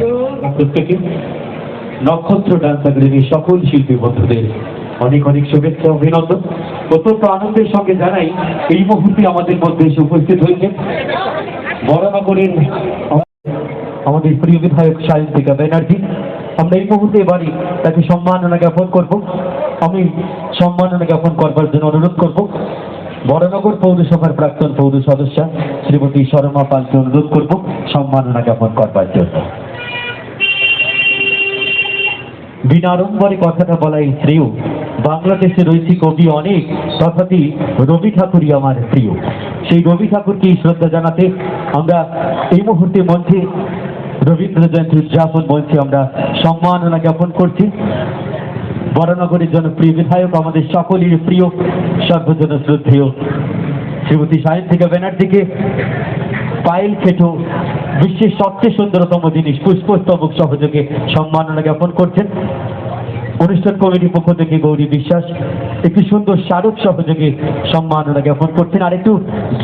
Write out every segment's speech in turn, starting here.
লোক। প্রত্যেকে নক্ষত্র ডান্স একাডেমির সকল শিল্পী বন্ধুদের অনেক অনেক শুভেচ্ছা, অভিনন্দন। অত্যন্ত আনন্দের সঙ্গে জানাই, এই মুহূর্তে আমাদের মধ্যে এসে উপস্থিত হয়েছে বরানগরের আমাদের প্রিয় বিধায়ক সায়ন্তিকা ব্যানার্জি। আমরা এই মুহূর্তে এবারই তাকে সম্মাননা জ্ঞাপন করব। আমি সম্মাননা জ্ঞাপন করবার জন্য অনুরোধ করব। বড়নগর পৌরসভার প্রাক্তন পৌর সদস্যা শ্রীমতী শর্মা পালকে অনুরোধ করব সম্মাননা জ্ঞাপন করবার জন্য। বিনাড়ম্বরে কথাটা বলাই শ্রেয়। বাংলাদেশে রয়েছে কবি অনেক, তথাপি রবি ঠাকুরই আমার প্রিয়। সেই রবি ঠাকুরকে শ্রদ্ধা জানাতে আমরা এই মুহূর্তে মঞ্চে রবীন্দ্র জয়ন্তী উদযাপন মঞ্চে আমরা সম্মাননা জ্ঞাপন করছি। বরানগরের জনপ্রিয় বিধায়ক, আমাদের সকলের প্রিয় সর্বজন শ্রদ্ধেয়। শ্রীমতী সাহিত্যিকা ব্যানার্জিকে পায়েল খেটো, বিশ্বের সবচেয়ে সুন্দরতম জিনিস পুষ্পস্তবক সহযোগে সম্মাননা জ্ঞাপন করছেন। অনুষ্ঠান কমিটির পক্ষ থেকে গৌরী বিশ্বাস, একটি সুন্দর স্মারক সহযোগে সম্মাননা জ্ঞাপন করছেন। আর একটু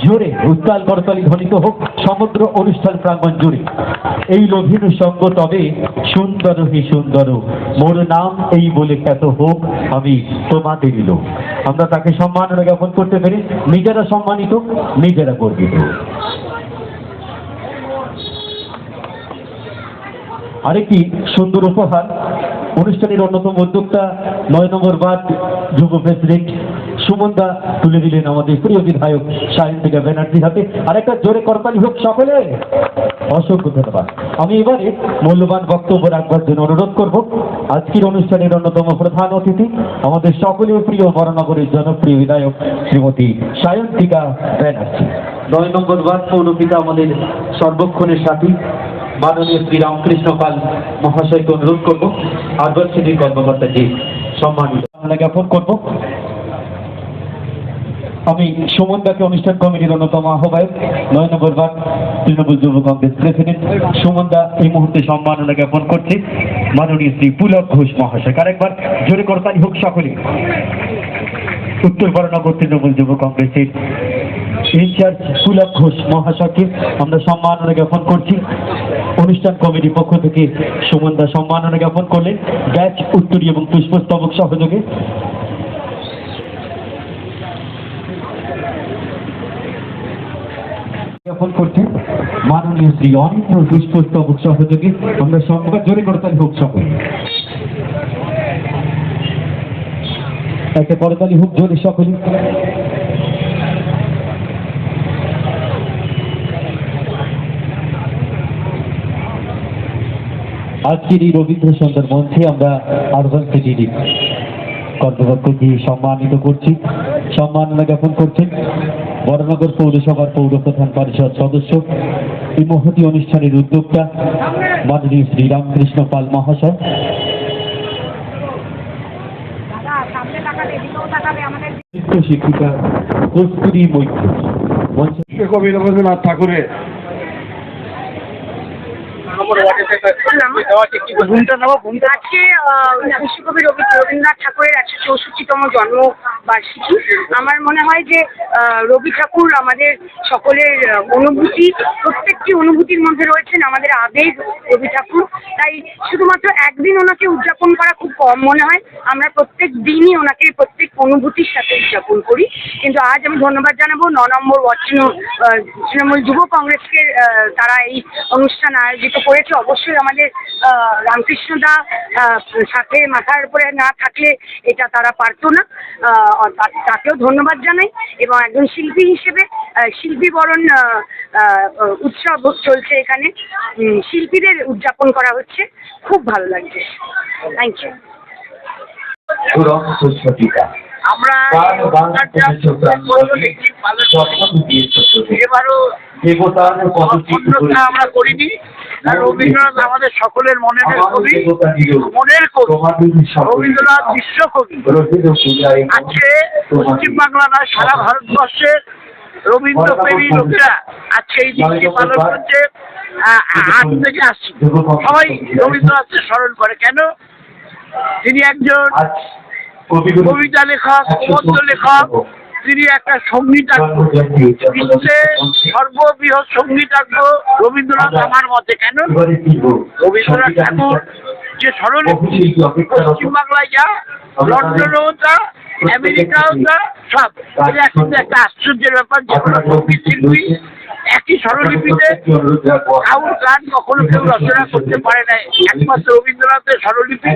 জোরে উত্তাল করতালি ধ্বনিত হোক সমগ্র অনুষ্ঠান প্রাঙ্গণ জুড়ে। এই লভিন সঙ্গ তবে সুন্দর হি সুন্দর। মোর নাম এই বলে খ্যাত হোক, আমি তোমাদের লোক। আমরা তাকে সম্মাননা জ্ঞাপন করতে পেরে নিজেরা সম্মানিত, নিজেরা গর্বিত। আরেকটি সুন্দর উপহার অনুষ্ঠানের অন্যতম উদ্যোক্তা নয় নম্বর বাদ যুব প্রেসিডেন্ট সুমনদা তুলে দিলেন আমাদের প্রিয় বিধায়ক সায়ন্তিকা ব্যানার্জির হাতে। আরেকটা জোরে করতালি হোক সকলে। অসংখ্য ধন্যবাদ। আমি এবারে মূল্যবান বক্তব্য রাখবার জন্য অনুরোধ করব। আজকের অনুষ্ঠানের অন্যতম প্রধান অতিথি আমাদের সকলের প্রিয় বরানগরের জনপ্রিয় বিধায়ক শ্রীমতী সায়ন্তিকা ব্যানার্জি। নয় নম্বর বাদ পৌরপিতা আমাদের সর্বক্ষণের সাথী। মাননীয় শ্রী রামকৃষ্ণ পাল মহাশয়কে অনুরোধ করব আরবান সিটির কর্মকর্তাকে সম্মানিত। জ্ঞাপন করব। আমি সুমনদাকে অনুষ্ঠান কমিটির অন্যতম আহ্বায়ক, নয় নম্বর ওয়ার্ড, তৃণমূল যুব কংগ্রেস প্রেসিডেন্ট। সুমনদা এই মুহূর্তে সম্মাননা জ্ঞাপন করছে। মাননীয় শ্রী পুলক ঘোষ মহাশয়। আরেকবার জোরে করতালি হোক সকলে। উত্তর বরানগর তৃণমূল যুব কংগ্রেসের ইনচার্জ পুলক ঘোষ মহাশয়কে আমরা সম্মাননা জ্ঞাপন করছি। অনুষ্ঠান কমিটির পক্ষ থেকে সুমন দা সম্মাননা জ্ঞাপন করলেন। ব্যাচ, উত্তরী এবং পুষ্পস্তবক সহযোগে। জ্ঞাপন করছেন মাননীয় শ্রী অনিন্দ পুষ্পস্তবক সহযোগে। আমরা সম্ভব জোরে করতালি হোক সকল। একটা করতালি হোক জোরে সকলে। আজকের এই রবীন্দ্র সন্ধ্যার মঞ্চে আমরা আরবান সিটির কর্তৃপক্ষকে সম্মানিত করছি। সম্মাননা জ্ঞাপন করছেন বড়নগর পৌরসভার পৌর প্রধান পরিষদ সদস্য এই মহতি অনুষ্ঠানের উদ্যোক্তা মাননীয় শ্রী রামকৃষ্ণ পাল মহাশয়। শিক্ষিকা কস্তুরী মৈত্র। মঞ্চে বিশ্বকবি রবীন্দ্রনাথ ঠাকুরের আজকে বিশ্বকবি রবি রবীন্দ্রনাথ ঠাকুরের একশো চৌষট্টিতম জন্ম বার্ষিকী আমার মনে হয় যে রবি ঠাকুর আমাদের সকলের অনুভূতি প্রত্যেকটি অনুভূতির মধ্যে রয়েছেন আমাদের আবেগ রবি ঠাকুর। তাই শুধুমাত্র একদিন ওনাকে উদযাপন করা খুব কম মনে হয়। আমরা প্রত্যেক দিনই ওনাকে প্রত্যেক অনুভূতির সাথে উদযাপন করি। কিন্তু আজ আমি ধন্যবাদ জানাব ন নম্বর ওয়ার্ড আহ, তৃণমূল যুব কংগ্রেসকে তারা এই অনুষ্ঠান আয়োজিত করেছে অবশ্যই আমাদের আহ, রামকৃষ্ণ দা আহ, সাথে মাথার উপরে না থাকলে এটা তারা পারতো না। তাকেও ধন্যবাদ জানাই এবং একজন শিল্পী হিসেবে শিল্পী বরণ উৎসব চলছে এখানে। শিল্পীদের উদযাপন করা হচ্ছে। খুব ভালো লাগছে। থ্যাংক ইউ আমরা এবারও দেবতার আমরা করিনি। আর রবীন্দ্রনাথ আমাদের সকলের মনের কবি মনের কবি রবীন্দ্রনাথ বিশ্বকবি আজকে পশ্চিমবাংলা নয় সারা ভারতবর্ষের রবীন্দ্র প্রেমী লোকেরা আজকে এই দিনটি পালন করছে। আজ থেকে আসছি। সবাই রবীন্দ্রনাথকে স্মরণ করে। কেন? তিনি একজন কবিতা লেখক প্রবন্ধ লেখক তিনি একটা সঙ্গীতাজ্ঞ বিশ্বে সর্ববৃহৎ সঙ্গীতাজ্ঞ রবীন্দ্রনাথ আমার মতে। কেন? রবীন্দ্রনাথ ঠাকুর যে স্বরলিপি পশ্চিমবাংলায় যা, লন্ডনেও তা, আমেরিকাও তা, সব। কিন্তু একটা আশ্চর্যের ব্যাপার যে কোনো সংগীত শিল্পী একই স্বরলিপিতে কাউর গান কখনো কেউ রচনা করতে পারে না একমাত্র রবীন্দ্রনাথের স্বরলিপি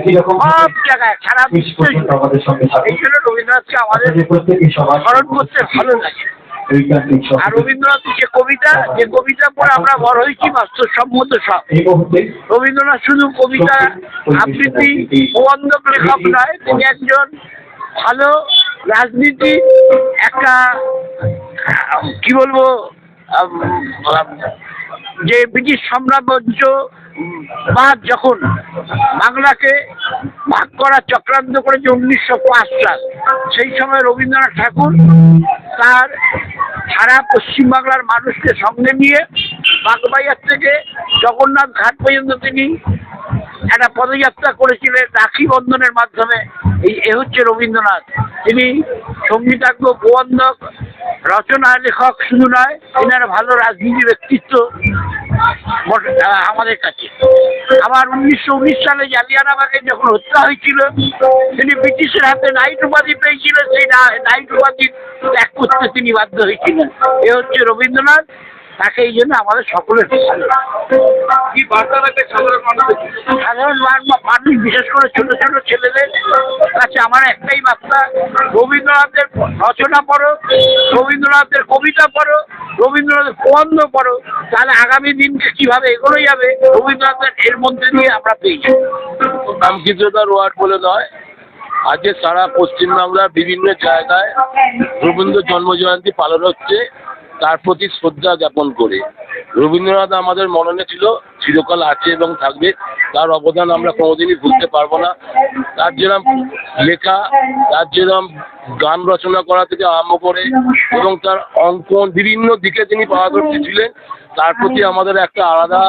সব জায়গায় সারা বিশ্বে এই জন্য রবীন্দ্রনাথকে আমাদের স্মরণ করতে ভালো লাগে। আর রবীন্দ্রনাথের যে কবিতা যে কবিতা পড়ে আমরা বড় হয়েছি বাস্তবসম্মত সব। রবীন্দ্রনাথ শুধু কবিতা আবৃত্তি প্রবন্ধ লেখক নয় তিনি একজন ভালো রাজনীতি একটা কি বলব যে ব্রিটিশ সাম্রাজ্য উম, বাদ যখন বাংলাকে ভাগ করার চক্রান্ত করেছে উনিশশো পাঁচ সাল সেই সময় রবীন্দ্রনাথ ঠাকুর তার সারা পশ্চিমবাংলার মানুষকে সঙ্গে নিয়ে বাগবাজার থেকে জগন্নাথ ঘাট পর্যন্ত তিনি একটা পদযাত্রা করেছিলেন রাখি বন্ধনের মাধ্যমে। এই এ হচ্ছে রবীন্দ্রনাথ। তিনি সঙ্গীতাজ্ঞ প্রবন্ধক রচনা লেখক শুধু নয়, এনারা ভালো রাজনীতি ব্যক্তিত্ব আমাদের কাছে। আবার উনিশশো উনিশ সালে জালিয়ানাবাগে যখন হত্যা হয়েছিল, তিনি ব্রিটিশের হাতে নাইট উপাধি পেয়েছিলেন সেই নাইট উপাধি ত্যাগ করতে তিনি বাধ্য হয়েছিলেন। এ হচ্ছে রবীন্দ্রনাথ। তাকে এই জন্য আমাদের সকলের সাধারণ মানুষ বিশেষ করে ছোট ছোট ছেলেদের কাছে আমার একটাই বার্তা। রবীন্দ্রনাথের রচনা পড়ো রবীন্দ্রনাথের কবিতা পড়ো রবীন্দ্রনাথের প্রবন্ধ পড়ো তাহলে আগামী দিনকে কীভাবে এগোনো যাবে রবীন্দ্রনাথের এর মধ্যে দিয়ে আমরা পেয়ে যাব। নামকৃততার ওয়ার্ড বলে নয় আজকে সারা পশ্চিমবাংলার বিভিন্ন জায়গায় রবীন্দ্র জন্মজয়ন্তী পালন হচ্ছে। তার প্রতি শ্রদ্ধা জ্ঞাপন করে। রবীন্দ্রনাথ আমাদের মননে ছিল চিরকাল আছে এবং থাকবে। তার অবদান আমরা কোনোদিনই ভুলতে পারব না। তার যেরকম লেখা, তার যেরকম গান রচনা করা থেকে আরম্ভ করে এবং তার অঙ্কন বিভিন্ন দিকে তিনি পারদর্শী ছিলেন, তার প্রতি আমাদের একটা আলাদা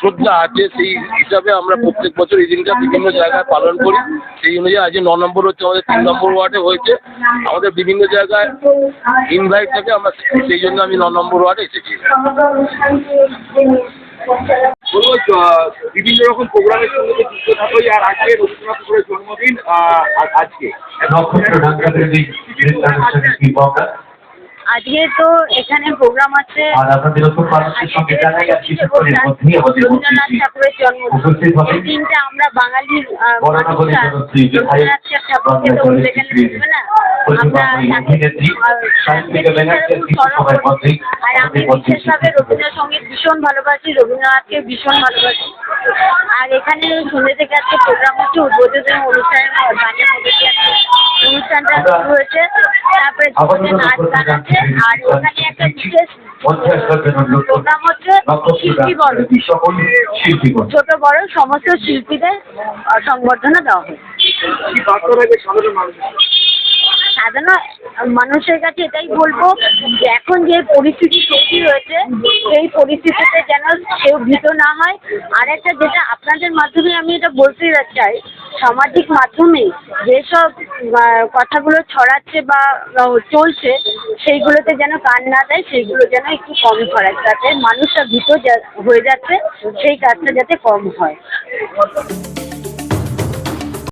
শ্রদ্ধা আছে। সেই হিসাবে আমরা প্রত্যেক বছর এই দিনটা বিভিন্ন জায়গায় পালন করি। সেই অনুযায়ী আজ ন নম্বর হচ্ছে আমাদের তিন নম্বর ওয়ার্ডে হয়েছে। আমাদের বিভিন্ন জায়গায় ইনভাইট থাকে, আমরা সেই জন্য আমি ন নম্বর ওয়ার্ডে এসেছি। বলব বিভিন্ন রকম প্রোগ্রামের সঙ্গে তো যুক্ত থাকোই আর আজকে রবীন্দ্রনাথ ঠাকুরের জন্মদিন আর আজকে। আজকে তো এখানে প্রোগ্রাম আছে। রবীন্দ্রনাথ ঠাকুরের জন্মদিন। উপস্থিত এই দিনটা আমরা বাঙালির রবীন্দ্রনাথ ঠাকুরকে তো না? আর আমি বিশেষভাবে। রবীন্দ্রসঙ্গীত ভীষণ ভালোবাসি রবীন্দ্রনাথকে ভীষণ ভালোবাসি। আর এখানে সন্ধ্যে থেকে আজকে প্রোগ্রাম হচ্ছে উদ্বোধনী অনুষ্ঠানের গানের মধ্যে অনুষ্ঠানটা শুরু হয়েছে। তারপরে নাচ গান আছে। আর এখানে একটা বিশেষ। প্রোগ্রাম হচ্ছে শিল্পী ছোট বড় সমস্ত শিল্পীদের সংবর্ধনা দেওয়া হয়। রাখবে সাধারণ মানুষের কাছে এটাই বলব যে এখন যে পরিস্থিতি তৈরি হয়েছে সেই পরিস্থিতিতে যেন কেউ ভীত না হয়। আর একটা যেটা আপনাদের মাধ্যমে আমি এটা বলতে চাই, সামাজিক মাধ্যমে যেসব কথাগুলো ছড়াচ্ছে বা চলছে, সেইগুলোতে যেন কান না দেয়, সেইগুলো যেন একটু কম ছড়ায়, যাতে মানুষটা ভীত হয়ে যাচ্ছে, সেই কাজটা যাতে কম হয়।